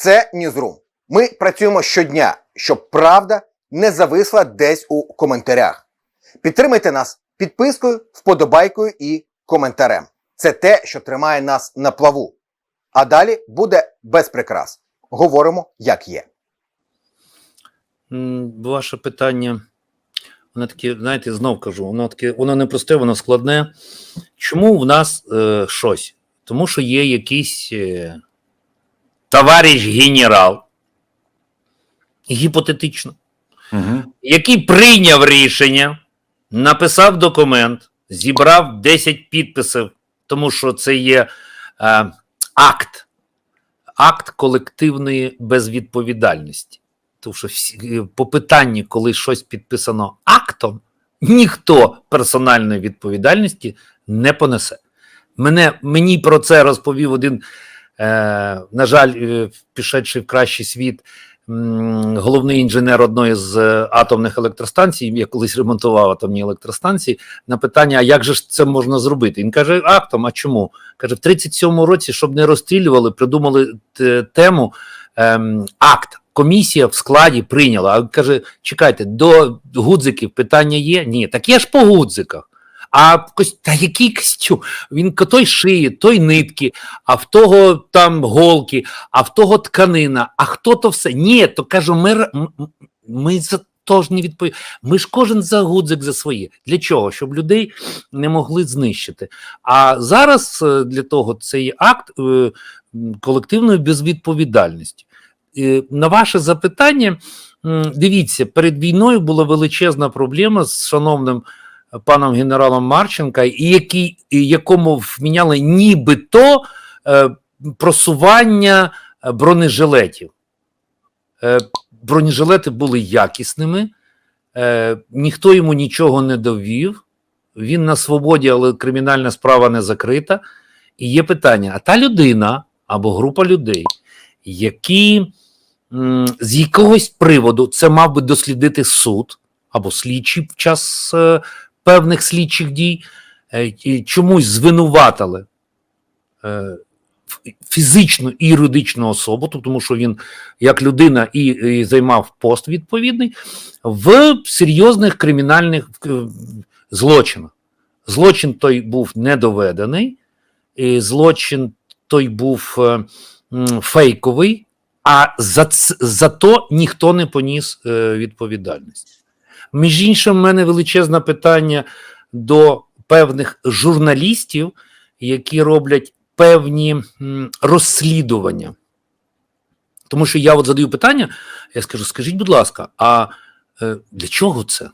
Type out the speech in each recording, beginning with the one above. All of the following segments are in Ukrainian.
Це Ньюзрум. Ми працюємо щодня, щоб правда не зависла десь у коментарях. Підтримайте нас підпискою, вподобайкою і коментарем. Це те, що тримає нас на плаву. А далі буде без прикрас. Говоримо, як є. Ваше питання, воно таке, знаєте, знов кажу, воно таке, воно не просте, воно складне. Чому в нас е, щось? Тому що є якийсь е, товариш генерал, гіпотетично, Угу. який прийняв рішення, написав документ, зібрав 10 підписів, тому що це є е, акт, акт колективної безвідповідальності. Тому що всі, е, по питанні, коли щось підписано актом, ніхто персональної відповідальності не понесе. Мене, мені про це розповів один, на жаль, е, пішедший в кращий світ, головний інженер одної з е, атомних електростанцій. Я колись ремонтував атомні електростанції. На питання: а як же ж це можна зробити? Він каже: актом. А чому? Каже, в 37-му році, щоб не розстрілювали, придумали тему ем, акт. Комісія в складі прийняла. А каже: чекайте, до гудзиків питання є? Ні, так є ж по гудзиках. А та який костюм? Він той шиє, той нитки, а в того там голки, а в того тканина, а хто то все? Ні, то кажу, ми, ми за то ж не відповідаємо. Ми ж кожен за гудзик за своє. Для чого? Щоб людей не могли знищити. А зараз е, для того цей акт е, колективної безвідповідальності. Е, На ваше запитання, дивіться, перед війною була величезна проблема з шановним паном генералом Марченка, і який, якому вміняли нібито е, просування е, бронежилетів. Е, бронежилети були якісними, ніхто йому нічого не довів. Він на свободі, але кримінальна справа не закрита. І є питання: а та людина або група людей, які з якогось приводу це мав би дослідити суд або слідчий в час певних слідчих дій, е, чомусь звинуватили е, фізичну і юридичну особу, тому що він як людина і, і займав пост відповідний в серйозних кримінальних злочинах. Злочин той був недоведений, злочин той був е, фейковий, а за, за то ніхто не поніс відповідальність. Між іншим, в мене величезне питання до певних журналістів, які роблять певні розслідування. Тому що я от задаю питання, я скажу: скажіть, будь ласка, а е, для чого це?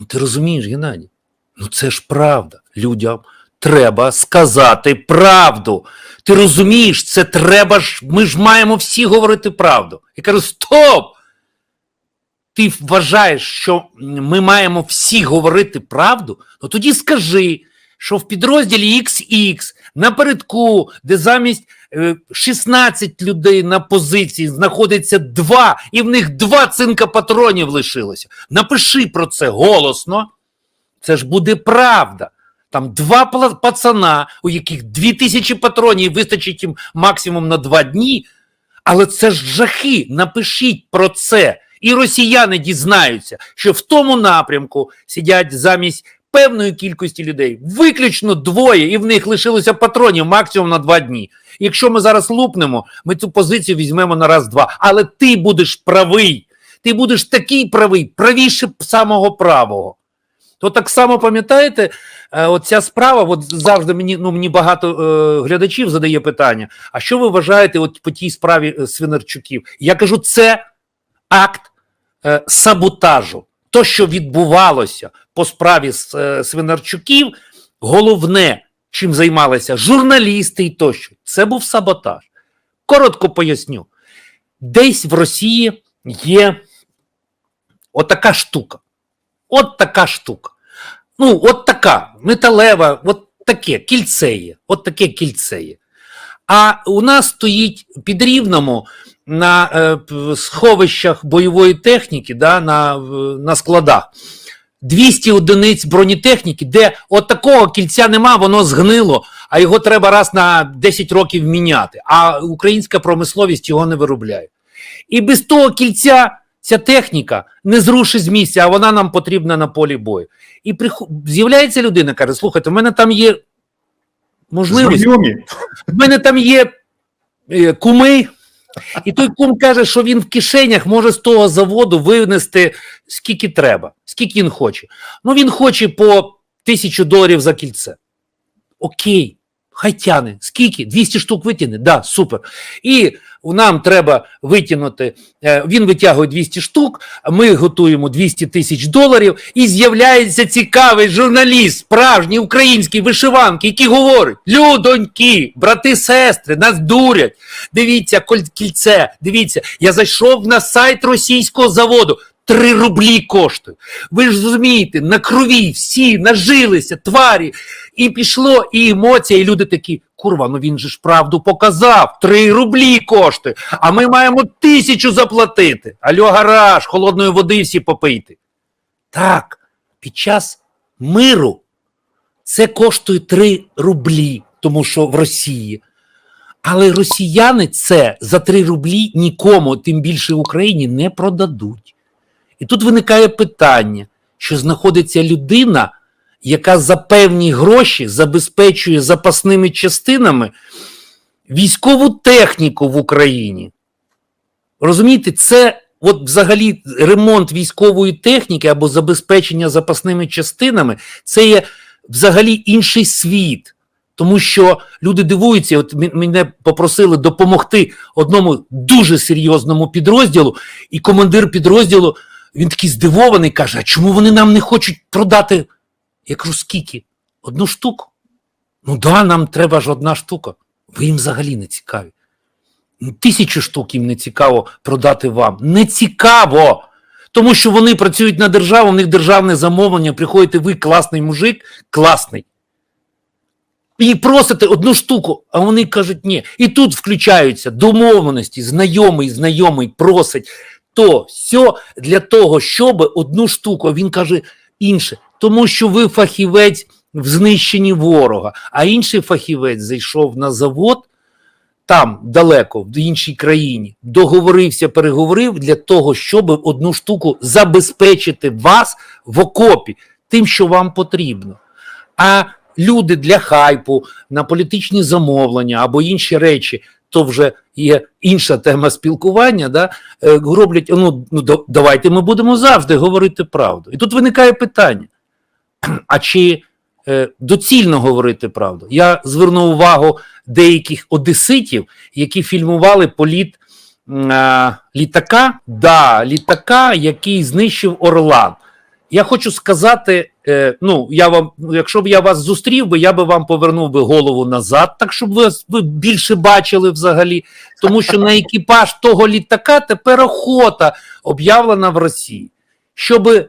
Ну, ти розумієш, Геннадій? Ну це ж правда. Людям треба сказати правду. Ти розумієш, це треба ж, ми ж маємо всі говорити правду. Я кажу: стоп! Ти вважаєш, що ми маємо всі говорити правду? Ну тоді скажи, що в підрозділі XX напередку, де замість е, 16 людей на позиції знаходиться два, і в них два цинка патронів лишилося. Напиши про це голосно. Це ж буде правда. Там два пацана, у яких дві тисячі патронів вистачить їм максимум на два дні. Але це ж жахи. Напишіть про це. І росіяни дізнаються, що в тому напрямку сидять замість певної кількості людей виключно двоє, і в них лишилося патронів максимум на два дні. Якщо ми зараз лупнемо, ми цю позицію візьмемо на раз-два. Але ти будеш правий. Ти будеш такий правий, правіше самого правого. То так само пам'ятаєте, е, оця справа, от завжди мені ну мені багато е, глядачів задає питання: а що ви вважаєте от по тій справі е, Свинарчуків? Я кажу, це акт е, саботажу. То, що відбувалося по справі е, Свинарчуків, головне, чим займалися журналісти і тощо, це був саботаж. Коротко поясню: десь в Росії є отака штука. От така штука. Ну, от така металева, от таке кільце є. От таке кільце є. А у нас стоїть під рівному на е, сховищах бойової техніки, да, на, на складах. 200 одиниць бронетехніки, де от такого кільця нема, воно згнило, а його треба раз на 10 років міняти. А українська промисловість його не виробляє. І без того кільця ця техніка не зрушить з місця, а вона нам потрібна на полі бою. І приход... з'являється людина, каже: слухайте, в мене там є можливість. В мене там є е, куми, і той кум каже, що він в кишенях може з того заводу винести скільки треба, скільки він хоче. Ну, він хоче по тисячу доларів за кільце. Окей, хай тяне. Скільки? 200 штук витягне? Да, супер. І нам треба витягнути, е, він витягує 200 штук, ми готуємо 200 тисяч доларів, і з'являється цікавий журналіст, справжній український вишиванки, який говорить: людоньки, брати, сестри, нас дурять. Дивіться, кільце, дивіться, я зайшов на сайт російського заводу. Три рублі коштує. Ви ж розумієте, на крові всі нажилися, тварі, і пішло, і емоція, і люди такі, курва, ну він же ж правду показав, три рублі коштує, а ми маємо тисячу заплатити. Альо, гараж, холодної води всі попийте. Так, під час миру це коштує 3 рублі, тому що в Росії. Але росіяни це за 3 рублі нікому, тим більше в Україні, не продадуть. І тут виникає питання, що знаходиться людина, яка за певні гроші забезпечує запасними частинами військову техніку в Україні. Розумієте, це от взагалі ремонт військової техніки або забезпечення запасними частинами це є взагалі інший світ. Тому що люди дивуються, от мене попросили допомогти одному дуже серйозному підрозділу, і командир підрозділу він такий здивований, каже: а чому вони нам не хочуть продати? Я кажу, скільки? Одну штуку? Ну да, нам треба ж одна штука. Ви їм взагалі не цікаві. Ну, Тисячу штук їм не цікаво продати вам. Не цікаво! Тому що вони працюють на державу, у них державне замовлення, приходите ви, класний мужик, класний. І просите одну штуку, а вони кажуть ні. І тут включаються домовленості, знайомий, знайомий просить то все для того, щоб одну штуку, а він каже інше, тому що ви фахівець в знищенні ворога, а інший фахівець зайшов на завод там далеко, в іншій країні, договорився, переговорив для того, щоб одну штуку забезпечити вас в окопі тим, що вам потрібно. А люди для хайпу на політичні замовлення або інші речі, то вже є інша тема спілкування, да, е, роблять, ну, ну давайте ми будемо завжди говорити правду. І тут виникає питання: а чи е, доцільно говорити правду? Я звернув увагу деяких одеситів, які фільмували політ а, літака, да, літака, який знищив Орлан. Я хочу сказати, е, ну я вам, якщо б я вас зустрів би, я би вам повернув би голову назад, так щоб ви, ви більше бачили взагалі. Тому що на екіпаж того літака тепер охота об'явлена в Росії. Щоби,